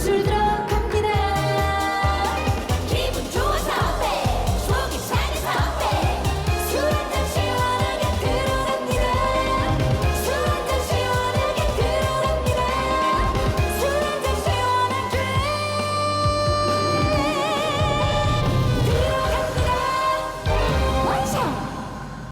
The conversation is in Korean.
술 들어